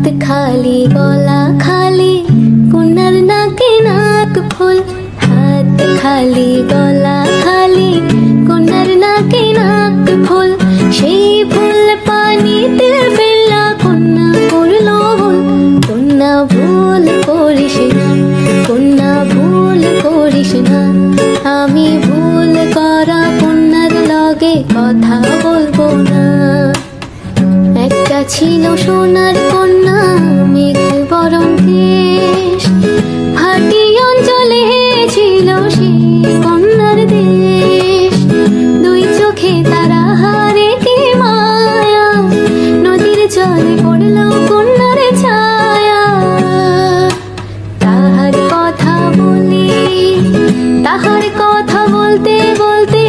হাত খালি, গলা খালি কোনার নাকে নাক ফুল। হাত খালি, গলা খালি কোনার নাকে নাক ফুল। সেই ফুল পানিতে ফেললা কন্যা করল ভুল। কন্যা ভুল করিস না, কন্যা ভুল করিস না। আমি ভুল করা কন্যার লগে কথা বলব না। একটা ছিল সোনার কন্যা তাহার কথা বলতে বলতে